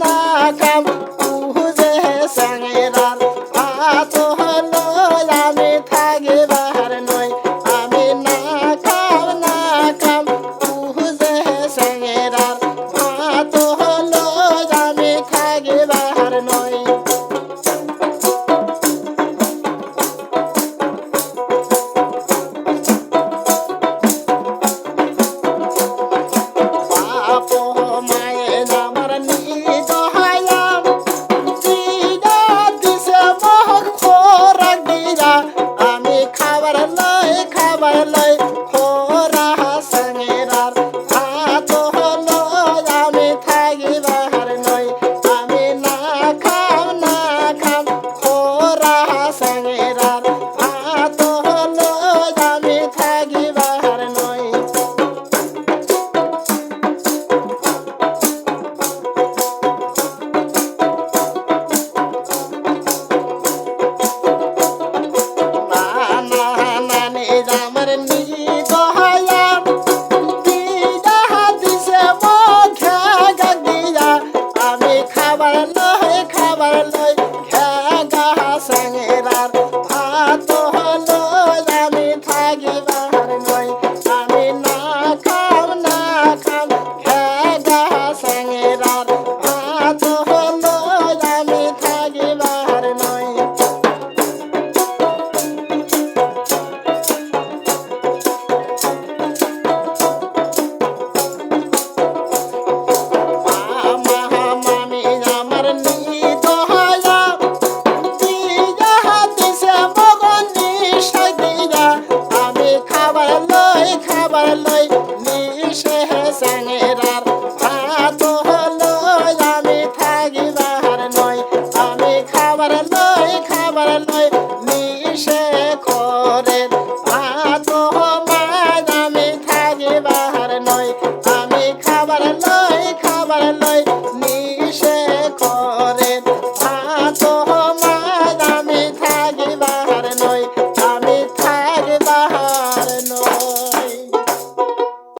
nakam খাবার লয় খাবার লয় মেহরার ভাত হলো, আমি থাকি যাহার নয় আমি খাবার নয় খাবার নয় নিষে করে ভাত মায়, আমি থাকি বাহার নয় আমি খাবার নয় খাবার নয়